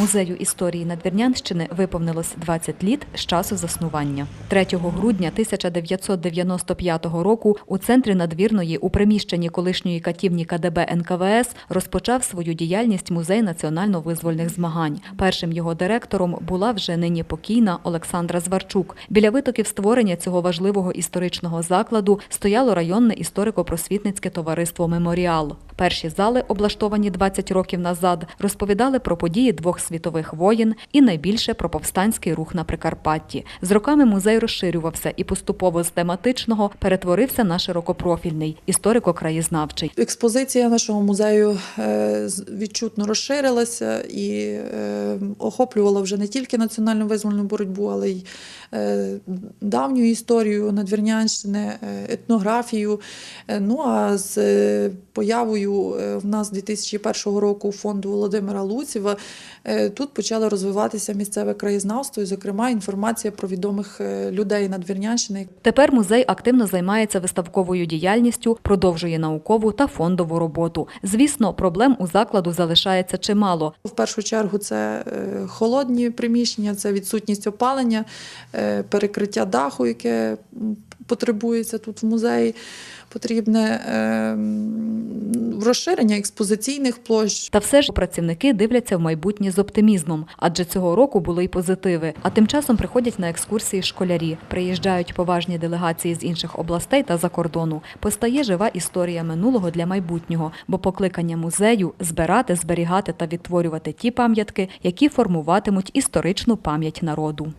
Музею історії Надвірнянщини виповнилось 20 літ з часу заснування. 3 грудня 1995 року у центрі надвірної у приміщенні колишньої катівні КДБ НКВС розпочав свою діяльність музей національно-визвольних змагань. Першим його директором була вже нині покійна Олександра Зварчук. Біля витоків створення цього важливого історичного закладу стояло районне історико-просвітницьке товариство Меморіал. Перші зали, облаштовані 20 років назад, розповідали про події двох світових воєн і найбільше про повстанський рух на Прикарпатті. З роками музей розширювався і поступово з тематичного перетворився на широкопрофільний історико-краєзнавчий. Експозиція нашого музею е, відчутно розширилася і е, охоплювала вже не тільки національну визвольну боротьбу, але й е, давню історію Надвірнянщини, етнографію. Ну а з появою в нас 2001 року фонду Володимира Луцєва тут почало розвиватися місцеве краєзнавство, і, зокрема, інформація про відомих е, людей Надвірнянщини, Тепер музей активно займається виставковою діяльністю, продовжує наукову та фондову роботу. Звісно, проблем у закладу залишається чимало. В першу чергу це е, холодні приміщення, це відсутність опалення, е, перекриття даху, яке потребується тут в музеї. Потрібне е, м, розширення експозиційних площ. Та все ж працівники дивляться в майбутнє з оптимізмом, адже цього року були й позитиви. А тим часом приходять на екскурсії школярі, приїжджають поважні делегації з інших областей та за кордону. Постає жива історія минулого для майбутнього, бо покликання музею збирати, зберігати та відтворювати ті пам'ятки, які формуватимуть історичну пам'ять народу.